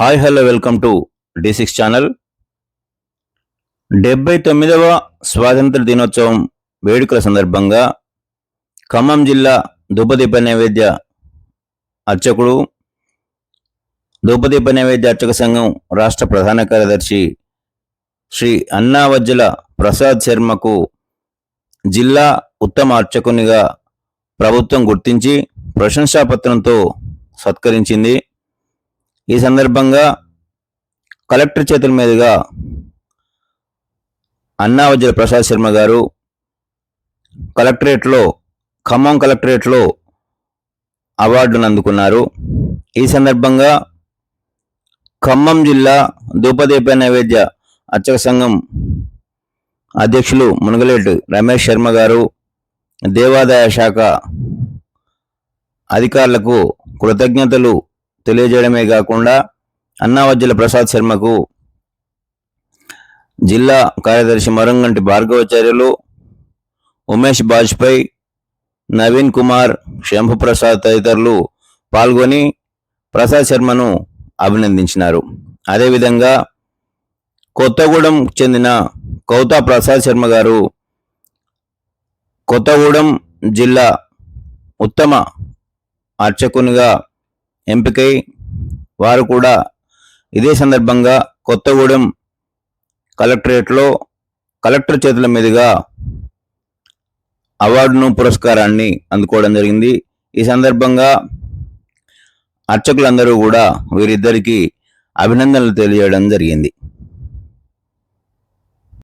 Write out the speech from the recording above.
Hi hello welcome to D six channel. డెబ్బై తొమ్మిదవ స్వాతంత్ర దినోత్సవం వేడుకల సందర్భంగా ఖమ్మం జిల్లా ధూపదీప నైవేద్య అర్చకుడు ధూపదీప నైవేద్య అర్చక సంఘం రాష్ట్ర ప్రధాన కార్యదర్శి శ్రీ అన్నావజ్జల ప్రసాద్ శర్మకు జిల్లా ఉత్తమ అర్చకునిగా ప్రభుత్వం గుర్తించి ప్రశంసాపత్రంతో సత్కరించింది. ఈ సందర్భంగా కలెక్టర్ చేతుల మీదుగా అన్నావజ్జల ప్రసాద్ శర్మ గారు కలెక్టరేట్లో ఖమ్మం కలెక్టరేట్లో అవార్డును అందుకున్నారు. ఈ సందర్భంగా ఖమ్మం జిల్లా ధూపదీప నైవేద్య అర్చక సంఘం అధ్యక్షులు మునగలేటు రమేష్ శర్మ గారు దేవాదాయ శాఖ అధికారులకు కృతజ్ఞతలు తెలియజేయడమే కాకుండా అన్నావజ్జల ప్రసాద్ శర్మకు జిల్లా కార్యదర్శి మరంగంటి భార్గవాచార్యులు ఉమేష్ బాజ్పేయి నవీన్ కుమార్ శంభుప్రసాద్ తదితరులు పాల్గొని ప్రసాద్ శర్మను అభినందించినారు. అదేవిధంగా కొత్తగూడెం చెందిన కౌతా ప్రసాద్ శర్మ గారు కొత్తగూడెం జిల్లా ఉత్తమ అర్చకునిగా ఎంపికై వారు కూడా ఇదే సందర్భంగా కొత్తగూడెం కలెక్టరేట్లో కలెక్టర్ చేతుల మీదుగా అవార్డును పురస్కారాన్ని అందుకోవడం జరిగింది. ఈ సందర్భంగా అర్చకులందరూ కూడా వీరిద్దరికీ అభినందనలు తెలియజేయడం జరిగింది.